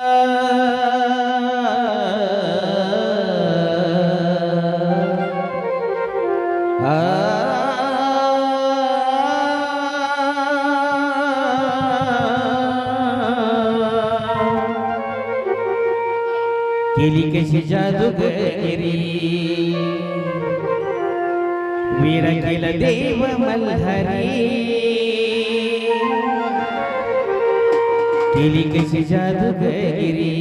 केली कशी जादूगिरी वीर केलं देव मल्हारी केली कशी जादूगिरी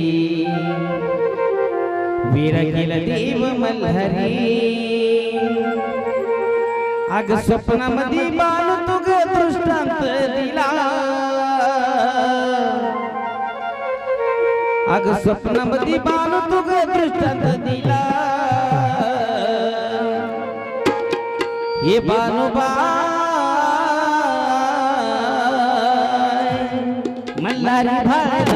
वीर केलं देव मल्हारी. अग स्वप्नामध्ये बाल तुग दृष्टांत दिला. अग स्वप्नामध्ये बाल तुग दृष्टांत दिला. हे बानुबा भारत भर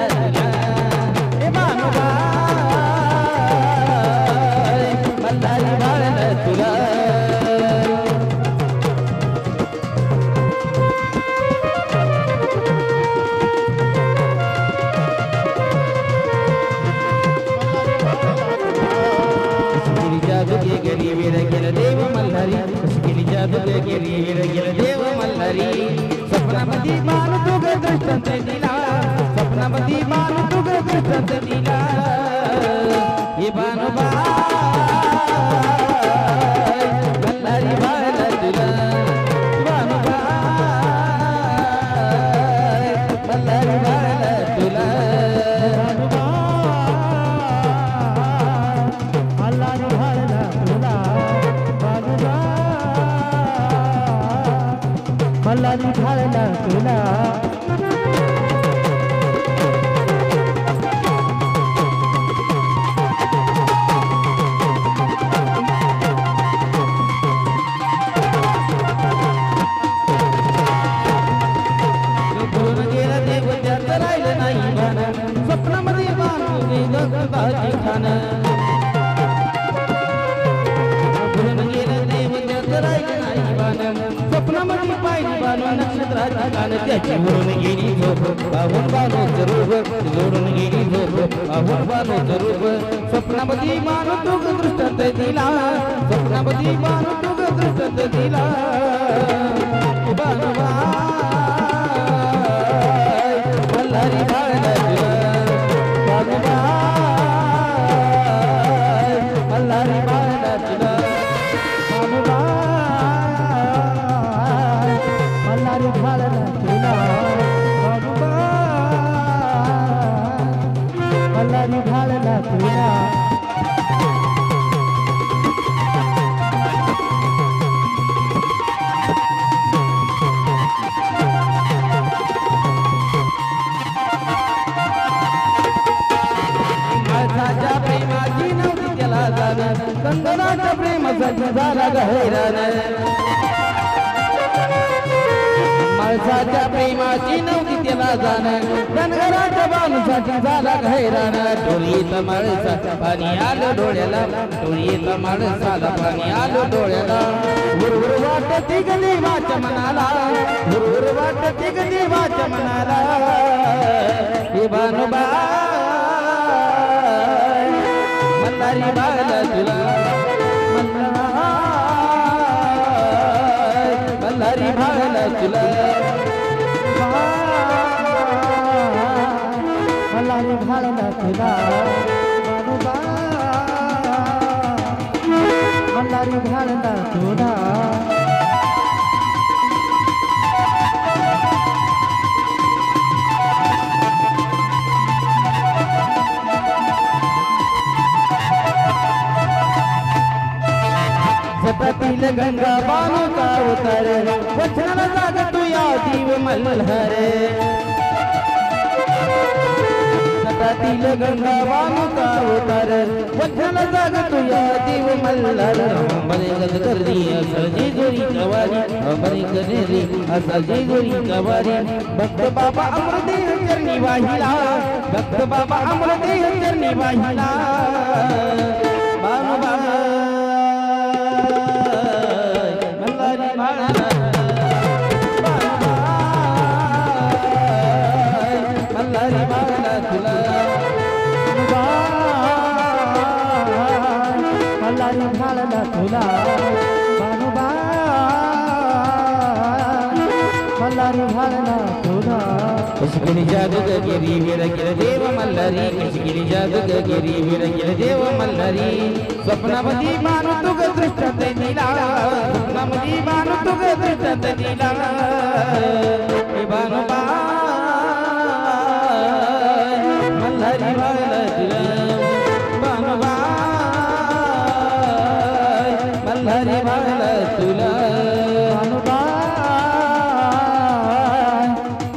बानुबाय मल्हारी भारत के देव मल्हारी स्वप्नामध्ये मान तुग दृष्टांत दिला स्वप्नामध्ये मान तुग दिला हे स्वप्नामध्ये पाहिजे बानो नक्षत्राची खान त्याची भरून गेली झोप. पाहून बानो जरूर जोडून गेली झोप. पाहून बानो जरूर स्वप्नामध्ये मानो तुग दृष्टांत दिला. स्वप्नामध्ये मानो तुग दृष्टांत दिला. बाणू मला घालला तुला कंगनाच्या प्रेमासाठी झाला माणसाच्या प्रेमाची नव्हती केला जाण धनगराच्या बाणूसाठी झाला गहिरान डोळीत माणसा पाणी आलं डोळ्याला। डोळीत माणसाला पाणी आलं डोळ्याला। गुरुगुरु वाट गली वाच्या मनाला। गुरुगुरु वाट गली वाच्या मनाला। हे बानुबा मल्हारी बाळा तुला। मल्हारी बाळा तुला। मल्लाने घालला तुला बाबूबा मल्लाने घालला तुला जपातील गंगा बानू का उतर वचनाला जाग तू या जीव मल्हार जपातील गंगा वामुका का उतर वचनाला जाग तुया देव जीव मल्हार. बरे गद करदी असळजी गोरी कवारी बरे करेरी असळजी गोरी कवारी. भक्त बाबा अमृदेह चरणी वाहिला भक्त बाबा अमृदेह चरणी वाहिला. बाबा तुला बानोबा मल्हारी भाळला तुला कशगिरी जादूगिरी विरगिर देव मल्हारी. कशगिरी जादूगिरी विरगिर देव मल्हारी. स्वप्नामधी मानु तुग दृष्टात दिला स्वप्नामधी मानु तुग दृष्टात दिला हे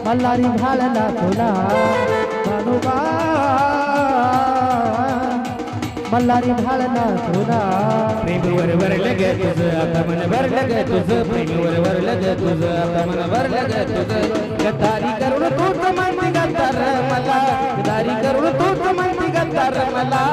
मल्हारी घालला तुला. बानोबा मल्हारी घालला तुला. प्रेमीवर भरलं ग तुझं आता मन भरलं ग तुझं. प्रेमीवर भरलं ग तुझं आता मन भरलं ग तुझं. गद्दारी करून तूच माहिती गद्दार मला. गद्दारी करून तूच माहिती गद्दार मला.